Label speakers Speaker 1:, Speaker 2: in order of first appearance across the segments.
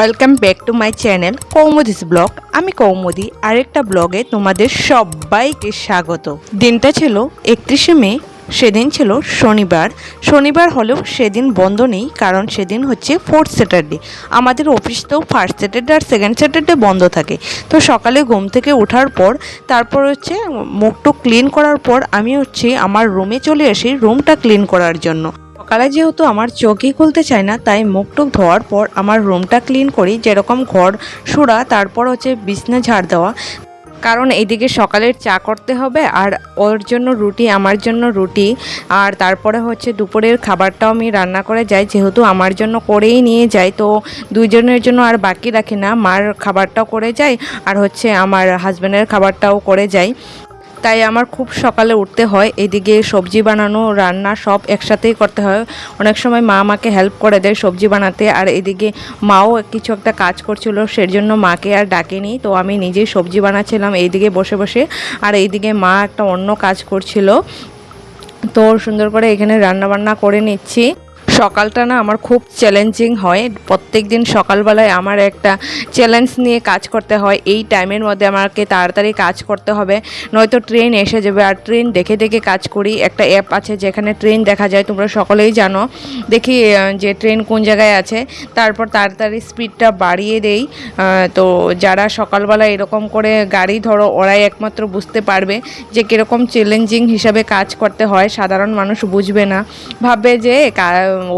Speaker 1: Welcome back to my channel Kaumudi's blog আমি কৌমুদি, আরেকটা ব্লগে তোমাদের সবাইকে স্বাগত। দিনটা ছিল একত্রিশে মে, সেদিন ছিল শনিবার। শনিবার হলেও সেদিন বন্ধ নেই, কারণ সেদিন হচ্ছে ফোর্থ স্যাটারডে আমাদের অফিস তো ফার্স্ট স্যাটারডে আর সেকেন্ড স্যাটারডে বন্ধ থাকে। তো সকালে ঘুম থেকে ওঠার পর, তারপর হচ্ছে মুখটুক ক্লিন করার পর আমি হচ্ছে আমার রুমে চলে আসি রুমটা ক্লিন করার জন্য। সকালে যেহেতু আমার চোখই খুলতে চায় না, তাই মুখ টুক ধোয়ার পর আমার রুমটা ক্লিন করি, যেরকম ঘর সুরা, তারপর হচ্ছে বিছনা ঝাড় দেওয়া। কারণ এইদিকে সকালের চা করতে হবে, আর ওর জন্য রুটি, আমার জন্য রুটি, আর তারপরে হচ্ছে দুপুরের খাবারটাও আমি রান্না করে যাই, যেহেতু আমার জন্য করেই নিয়ে যাই, তো দুইজনের জন্য আর বাকি রাখি না, মার খাবারটাও করে যাই, আর হচ্ছে আমার হাজব্যান্ডের খাবারটাও করে যাই। তাই আমার খুব সকালে উঠতে হয়। এদিকে সবজি বানানো, রান্না সব একসাথেই করতে হয়। অনেক সময় মা আমাকে হেল্প করে দেয় সবজি বানাতে। আর এদিকে মাও কিছু একটা কাজ করছিল সের জন্য মাকে আর ডাকেনি। তো আমি নিজেই সবজি বানাচ্ছিলাম এইদিকে বসে বসে। আর এইদিকে মা একটা অন্য কাজ করছিল। তো সুন্দর করে এখানে রান্না বান্না করে নিচ্ছি। সকালটা না আমার খুব চ্যালেঞ্জিং হয়। প্রত্যেক দিন সকালবেলায় আমার একটা চ্যালেঞ্জ নিয়ে কাজ করতে হয়। এই টাইমের মধ্যে আমাকে তাড়াতাড়ি কাজ করতে হবে, নয়তো ট্রেন এসে যাবে। আর ট্রেন দেখে দেখে কাজ করি। একটা অ্যাপ আছে যেখানে ট্রেন দেখা যায়, তোমরা সকলেই জানো। দেখি যে ট্রেন কোন জায়গায় আছে। তারপর তাড়াতাড়ি স্পিডটা বাড়িয়ে দেই। তো যারা সকালবেলা এরকম করে গাড়ি ধরো, ওরাই একমাত্র বুঝতে পারবে যে কীরকম চ্যালেঞ্জিং হিসাবে কাজ করতে হয়। সাধারণ মানুষ বুঝবে না। ভাববে যে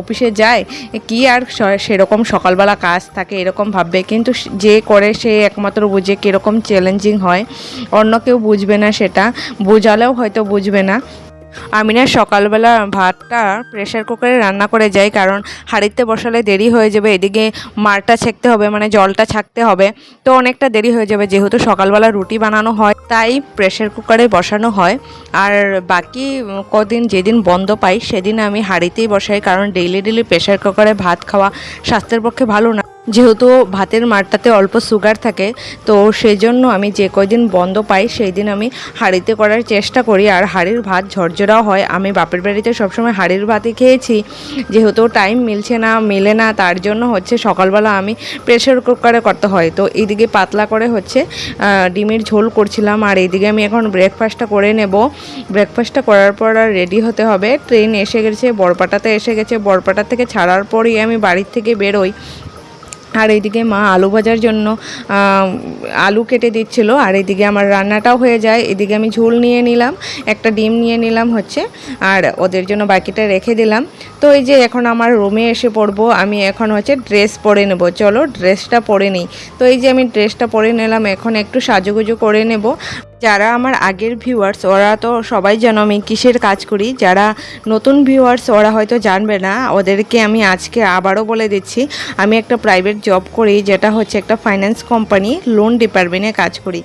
Speaker 1: অফিসে যায়, কি আর সেরকম সকালবেলা কাজ থাকে, এরকম ভাববে। কিন্তু যে করে সে একমাত্র বুঝে কীরকম চ্যালেঞ্জিং হয়। অন্য কেউ বুঝবে না সেটা। বোঝালেও হয়তো বুঝবে না। আমি না সকালবেলা ভাতটা প্রেশার কুকারে রান্না করে যাই, কারণ হাঁড়িতে বসালে দেরি হয়ে যাবে, এদিকে মারটা ছেঁকতে হবে মানে জলটা ছাকতে হবে, তো অনেকটা দেরি হয়ে যাবে, যেহেতু সকালবেলা রুটি বানানো হয়, তাই প্রেশার কুকারে বসানো হয়। আর বাকি কদিন যেদিন বন্ধ পাই, সেদিন আমি হাঁড়িতেই বসাই, কারণ ডেইলি ডেইলি প্রেশার কুকারে ভাত খাওয়া স্বাস্থ্যের পক্ষে ভালো না। যেহেতু ভাতের মারটাতে অল্প সুগার থাকে, তো সেই জন্য আমি যে কয়দিন বন্ধ পাই সেই দিন আমি হাঁড়িতে করার চেষ্টা করি। আর হাঁড়ির ভাত ঝরঝরাও হয়। আমি বাপের বাড়িতে সবসময় হাঁড়ির ভাতই খেয়েছি। যেহেতু টাইম মিলছে না, মেলে না, তার জন্য হচ্ছে সকালবেলা আমি প্রেশার কুকারে করতে হয়। তো এইদিকে পাতলা করে হচ্ছে ডিমের ঝোল করছিলাম। আর এইদিকে আমি এখন ব্রেকফাস্টটা করে নেব। ব্রেকফাস্টটা করার পর আর রেডি হতে হবে। ট্রেন এসে গেছে বরপাটাতে এসে গেছে। বরপাটা থেকে ছাড়ার পরই আমি বাড়ির থেকে বেরোই। আর এইদিকে মা আলু ভাজার জন্য আলু কেটে দিচ্ছিল। আর এদিকে আমার রান্নাটাও হয়ে যায়। এদিকে আমি ঝোল নিয়ে নিলাম, একটা ডিম নিয়ে নিলাম হচ্ছে, আর ওদের জন্য বাকিটা রেখে দিলাম। তো এই যে এখন আমার রুমে এসে পড়ব, আমি এখন হচ্ছে ড্রেস পরে নেব। চলো, ড্রেসটা পরে নিই। তো এই যে আমি ড্রেসটা পরে নিলাম, এখন একটু সাজুগুজু করে নেব। যারা আমার আগের ভিউয়ার্স ওরা তো সবাই যেন আমি কিসের কাজ করি? যারা নতুন ভিউয়ার্স ওরা হয়তো জানবে না। ওদেরকে আমি আজকে আবারও বলে দিচ্ছি, আমি একটা প্রাইভেট জব করি, যেটা হচ্ছে একটা ফাইন্যান্স কোম্পানি লোন ডিপার্টমেন্টে কাজ করি।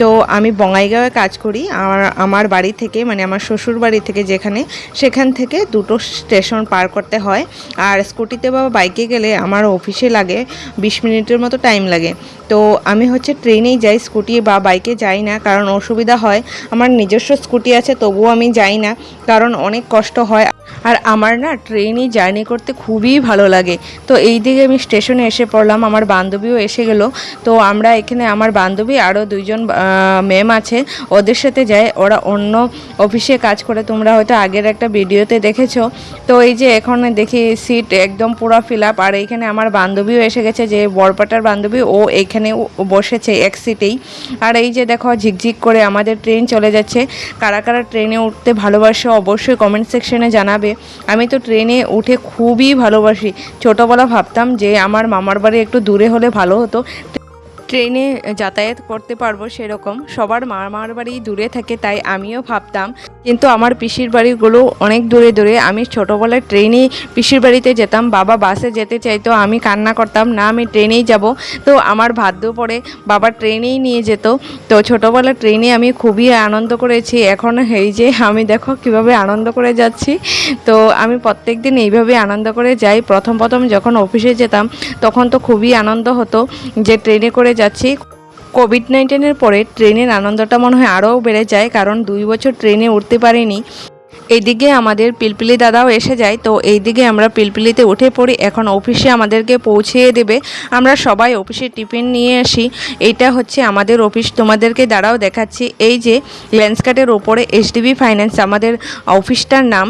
Speaker 1: তো আমি বঙ্গাইগাঁওয়ে কাজ করি। আর আমার বাড়ি থেকে মানে আমার শ্বশুর বাড়ি থেকে যেখানে, সেখান থেকে দুটো স্টেশন পার করতে হয়। আর স্কুটিতে বা বাইকে গেলে আমার অফিসে লাগে, বিশ মিনিটের মতো টাইম লাগে। তো আমি হচ্ছে ট্রেনেই যাই, স্কুটি বা বাইকে যাই না, কারণ অসুবিধা হয়। আমার নিজস্ব স্কুটি আছে, তবুও আমি যাই না, কারণ অনেক কষ্ট হয়। আর আমার না ট্রেনে জার্নি করতে খুবই ভালো লাগে। তো এই দিকে আমি স্টেশনে এসে পড়লাম, আমার বান্ধবীও এসে গেল। তো আমরা এখানে আমার বান্ধবী আরও দুইজন ম্যাম আছে, ওদের সাথে যাই। ওরা অন্য অফিসে কাজ করে, তোমরা হয়তো আগের একটা ভিডিওতে দেখেছ। তো এই যে এখন দেখি সিট একদম পুরো ফিল আপ আর এইখানে আমার বান্ধবীও এসে গেছে, যে বরপাটার বান্ধবী, ও এইখানে বসেছে এক সিটেই আর এই যে দেখো, ঝিকঝিক করে আমাদের ট্রেন চলে যাচ্ছে। কারা কারা ট্রেনে উঠতে ভালোবাসে, অবশ্যই কমেন্ট সেকশনে জানাবে। আমি তো ট্রেনে উঠে খুবই ভালোবাসি। ছোটোবেলা ভাবতাম যে আমার মামার বাড়ি একটু দূরে হলে ভালো হতো। ট্রেনে যাতায়াত করতে পারব সেরকম। সবার মামার বাড়ি দূরে থাকে, তাই আমিও ভাবতাম কিন্তু আমার পিসির বাড়িগুলো অনেক দূরে দূরে। আমি ছোটোবেলায় ট্রেনে পিসির বাড়িতে যেতাম, বাবা বাসে যেতে চাইতো, আমি কান্না করতাম, না আমি ট্রেনেই যাব। তো আমার ভাদ্য পরে বাবা ট্রেনেই নিয়ে যেত। তো ছোটোবেলায় ট্রেনে আমি খুবই আনন্দ করেছি। এখন এই যে আমি দেখো কীভাবে আনন্দ করে যাচ্ছি। তো আমি প্রত্যেক দিন এইভাবে আনন্দ করে যাই। প্রথম প্রথম যখন অফিসে যেতাম, তখন তো খুবই আনন্দ হতো যে ট্রেনে করে যাচ্ছি। কোভিড নাইন্টিনের পরে ট্রেনের আনন্দটা মনে হয় আরও বেড়ে যায়, কারণ দুই বছর ট্রেনে উঠতে পারিনি। এইদিকে আমাদের পিলপিলি দাদাও এসে যায়, তো এইদিকে আমরা পিলপিলিতে উঠে পড়ি। এখন অফিসে আমাদেরকে পৌঁছিয়ে দেবে। আমরা সবাই অফিসে টিফিন নিয়ে আসি। এইটা হচ্ছে আমাদের অফিস। তোমাদেরকে দাঁড়াও দেখাচ্ছি। এই যে ল্যান্ডস্কার্টের ওপরে এইচডিবি ফাইন্যান্স আমাদের অফিসটার নাম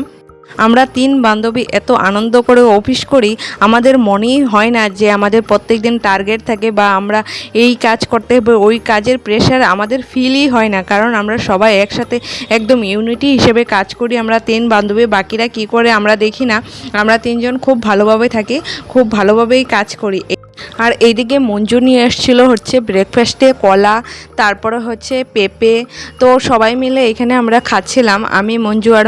Speaker 1: আমরা তিন বান্ধবী এত আনন্দ করে অফিস করি, আমাদের মনেই হয় না যে আমাদের প্রত্যেক দিন টার্গেট থাকে বা আমরা এই কাজ করতে হবে, ওই কাজের প্রেশার আমাদের ফিলই হয় না। কারণ আমরা সবাই একসাথে একদম ইউনিটি হিসেবে কাজ করি, আমরা তিন বান্ধবী, বাকিরা কি করে আমরা দেখি না। আমরা তিনজন খুব ভালোভাবে থাকি, খুব ভালোভাবেই কাজ করি। আর এইদিকে মঞ্জু নিয়ে এসেছিল হচ্ছে ব্রেকফাস্টে কলা, তারপরে হচ্ছে পেঁপে। তো সবাই মিলে এখানে আমরা খাচ্ছিলাম, আমি, মঞ্জু আর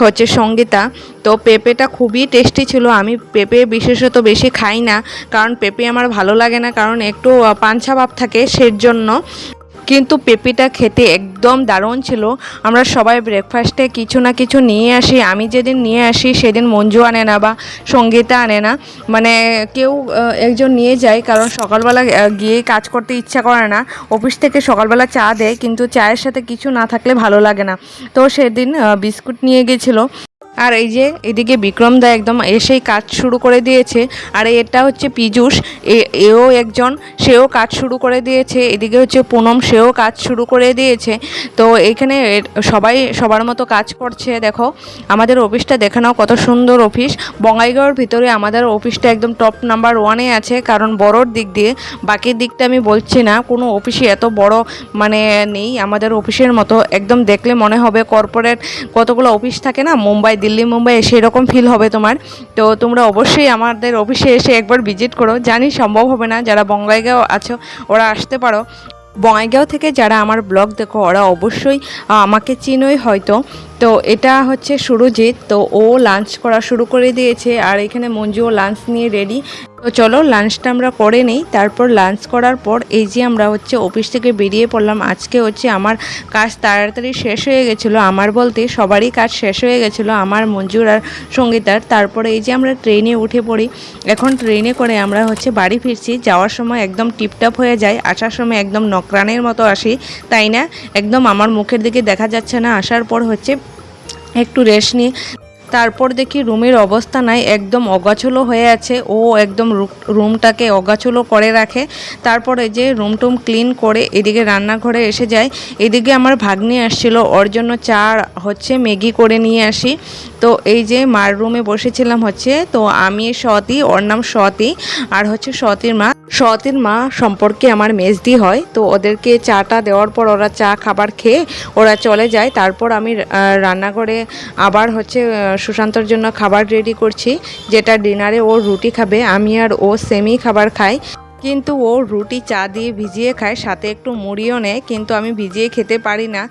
Speaker 1: হচ্ছে সঙ্গীতা। তো পেঁপেটা খুবই টেস্টি ছিল, আমি পেঁপে বিশেষত বেশি খাই না, কারণ পেঁপে আমার ভালো লাগে না, কারণ একটু পাঞ্ছা ভাব থাকে সের জন্য কিন্তু পেঁপেটা খেতে একদম দারুণ ছিল। আমরা সবাই ব্রেকফাস্টে কিছু না কিছু নিয়ে আসি। আমি যেদিন নিয়ে আসি, সেদিন মঞ্জু আনে না বা সঙ্গীতা আনে না। মানে কেউ একজন নিয়ে যায়, কারণ সকালবেলা গিয়ে কাজ করতে ইচ্ছা করে না। অফিস থেকে সকালবেলা চা দেয়, কিন্তু চায়ের সাথে কিছু না থাকলে ভালো লাগে না। তো সেদিন বিস্কুট নিয়ে গেছিল। আর এই যে এদিকে বিক্রম দা একদম এসেই কাজ শুরু করে দিয়েছে। আর এটা হচ্ছে পীযূষ। এও একজন, সেও কাজ শুরু করে দিয়েছে। এদিকে হচ্ছে পুনম, সেও কাজ শুরু করে দিয়েছে। তো এখানে সবাই সবার মতো কাজ করছে। দেখো, আমাদের অফিসটা দেখে নাও কত সুন্দর অফিস। বঙ্গাইগাঁওর ভিতরে আমাদের অফিসটা একদম টপ নাম্বার ওয়ানে আছে। কারণ বড়োর দিক দিয়ে বাকির দিকটা আমি বলছি না। কোনো অফিসে এত বড় মানে নেই আমাদের অফিসের মতো। একদম দেখলে মনে হবে কর্পোরেট কতগুলো অফিস থাকে না? মুম্বাই মুম্বাই সেরকম ফিল হবে তোমার। তো তোমরা অবশ্যই আমাদের অফিসে এসে একবার ভিজিট করো। জানি সম্ভব হবে না, যারা বঙ্গাইগাঁও আছো, ওরা আসতে পারো। বঙ্গাইগাঁও থেকে যারা আমার ব্লগ দেখো, ওরা অবশ্যই আমাকে চিনোই হয়তো। তো এটা হচ্ছে সুরজিৎ, তো ও লাঞ্চ করা শুরু করে দিয়েছে আর এখানে মঞ্জুও লাঞ্চ নিয়ে রেডি তো চলো লাঞ্চটা আমরা করে নিই, তারপর লাঞ্চ করার পর এই যে আমরা হচ্ছে অফিস থেকে বেরিয়ে পড়লাম, আজকে হচ্ছে আমার কাজ তাড়াতাড়ি শেষ হয়ে গেছিল, আমার বলতে সবারই কাজ শেষ হয়ে গেছিল, আমার, মঞ্জুর আর সঙ্গীতার। তারপরে এই যে আমরা ট্রেনে উঠে পড়ি, এখন ট্রেনে করে আমরা হচ্ছে বাড়ি ফিরছি, যাওয়ার সময় একদম টিপটাপ হয়ে যায় আসার সময় একদম নকরানের মতো আসি, তাই না? একদম আমার মুখের দিকে দেখা যাচ্ছে না, আসার পর হচ্ছে একটু রেস্ট নিই। তারপর দেখি রুমের অবস্থা নাই, একদম অগাছলো হয়ে আছে। ও একদম রুমটাকে অগাছলো করে রাখে। তারপরে যে রুম টুম ক্লিন করে এদিকে রান্নাঘরে এসে যায়। এদিকে আমার ভাগ্নি আসছিল, ওর জন্য চা হচ্ছে ম্যাগি করে নিয়ে আসি। তো এই যে মার রুমে বসেছিলাম হচ্ছে, তো আমি সতী, ওর নাম সতী, আর হচ্ছে সতীর মা। সতীর মা সম্পর্কে আমার মেজদি হয়, তো ওদেরকে চাটা দেওয়ার পর ওরা চা খাবার খেয়ে ওরা চলে যায়। তারপর আমি রান্নাঘরে আবার হচ্ছে সুশান্তর জন্য খাবার রেডি করছি, যেটা ডিনারে ও রুটি খাবে, আমি আর ও সেমি খাবার খাই। কিন্তু ও রুটি চা দিয়ে ভিজিয়ে খায়, সাথে একটু মুড়িও নেয়, কিন্তু আমি ভিজিয়ে খেতে পারি না।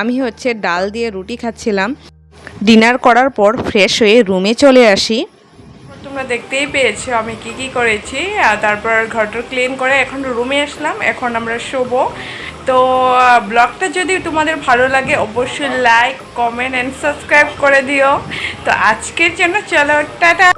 Speaker 1: আমি হচ্ছে ডাল দিয়ে রুটি খাচ্ছিলাম। ডিনার করার পর ফ্রেশ হয়ে রুমে চলে আসি।
Speaker 2: তোমরা দেখতেই পেয়েছ আমি কি কি করেছি। তারপর ঘরটা ক্লিন করে এখন রুমে আসলাম, এখন আমরা শোবো। তো ব্লগটা যদি তোমাদের ভালো লাগে অবশ্যই লাইক কমেন্ট অ্যান্ড সাবস্ক্রাইব করে দিও। তো আজকের জন্য চলো, টাটা!